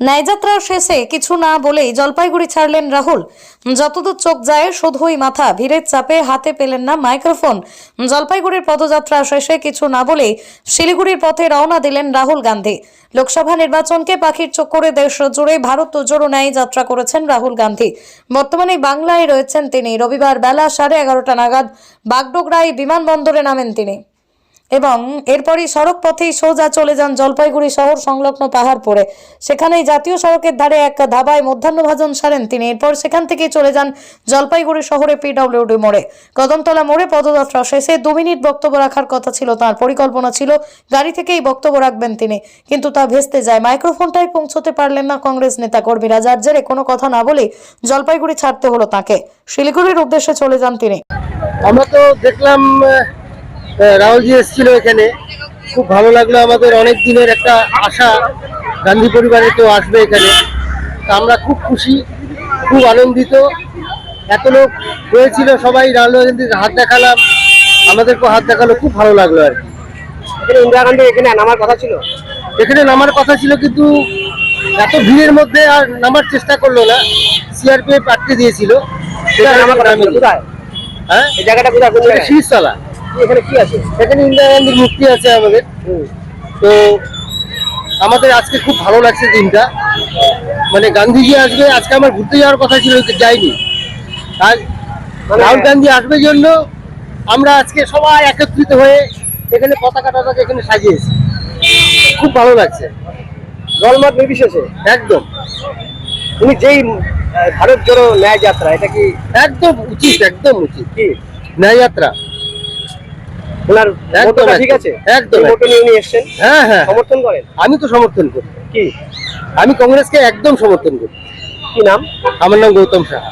ন্যায়যাত্রার শেষে কিছু না বলেই জলপাইগুড়ি ছাড়লেন রাহুল। যতদূর চোখ যায়, শুধুই মাথা ভিড়ের চাপে হাতে পেলেন না মাইক্রোফোন। জলপাইগুড়ির পদযাত্রা শেষে কিছু না বলেই শিলিগুড়ির পথে রওনা দিলেন রাহুল গান্ধী। লোকসভা নির্বাচনকে পাখির চোখ করে দেশ জুড়ে ভারত জোড়ো ন্যায় যাত্রা করেছেন রাহুল গান্ধী। বর্তমানে বাংলায় রয়েছেন তিনি। রবিবার বেলা সাড়ে এগারোটা নাগাদ বাগডোগরায় বিমানবন্দরে নামেন তিনি। এবং এরপরই সড়ক পথেই সোজা চলে যান জলপাইগুড়ি শহর সংলগ্ন পাহাড়পুরে। সেখানেই জাতীয় সড়কের ধারে এক ধাবায় মধ্যাহ্নভোজন সারেন তিনি। এরপর সেখান থেকেই চলে যান জলপাইগুড়ি শহরে পিডব্লিউডি মোড়ে। কদমতলা মোড়ে পদযাত্রা শেষে দু মিনিট বক্তব্য রাখার কথা ছিল, তার পরিকল্পনা ছিল গাড়ি থেকেই বক্তব্য রাখবেন তিনি। কিন্তু তা ভেস্তে যায়। মাইক্রোফোনটাই পৌঁছতে পারলেন না কংগ্রেস নেতা কর্মীরা যার জেরে কোনো কথা না বলেই জলপাইগুড়ি ছাড়তে হলো তাকে। শিলিগুড়ির উদ্দেশ্যে চলে যান তিনি। আমরা তো দেখলাম রাহুলজি এসেছিল এখানে। খুব ভালো লাগল আমাদের অনেক দিনের একটা আশা। গান্ধী পরিবারে কেউ আসবে এখানে। তা আমরা খুব খুশি খুব আনন্দিত। এত লোক হয়েছিল সবাই রাহুল গান্ধীকে হাত দেখালাম। আমাদেরকেও হাত দেখাল খুব ভালো লাগল আর কি। ইন্দিরা গান্ধী এখানে নামার কথা ছিল? এখানে নামার কথা ছিল কিন্তু এত ভিড়ের মধ্যে আর নামার চেষ্টা করল না। সিআরপিএফ আটকে দিয়েছিল। হ্যাঁ? এই জায়গাটা কোথায়? শীর্ষতলা এখানে কি আছে? এখানে ইন্দিরা গান্ধীর মূর্তি আছে আমাদের। তো আমাদের আজকে খুব ভালো লাগছে দিনটা। মানে গান্ধীজি আসবে আজকে আমার ঘুরতে যাওয়ার কথা ছিল যাইনি আর মানে- রাহুল গান্ধী আসবে জন্য আমরা আজকে সবাই একত্রিত হয়ে এখানে পতাকা টতাকা এখানে সাজিয়েছি। খুব ভালো লাগছে। দলমত নির্বিশেষে? একদম। উনি যেই ভারত জোড়ো ন্যায় যাত্রা এটা কি একদম উচিত একদম উচিত। কি? ন্যায়যাত্রা ওনার ঠিক আছে? একদম, উনি এসেছেন? হ্যাঁ হ্যাঁ। সমর্থন করেন? আমি তো সমর্থন করি। কি? আমি কংগ্রেসকে একদম সমর্থন করি। কি নাম? আমার নাম গৌতম সাহা।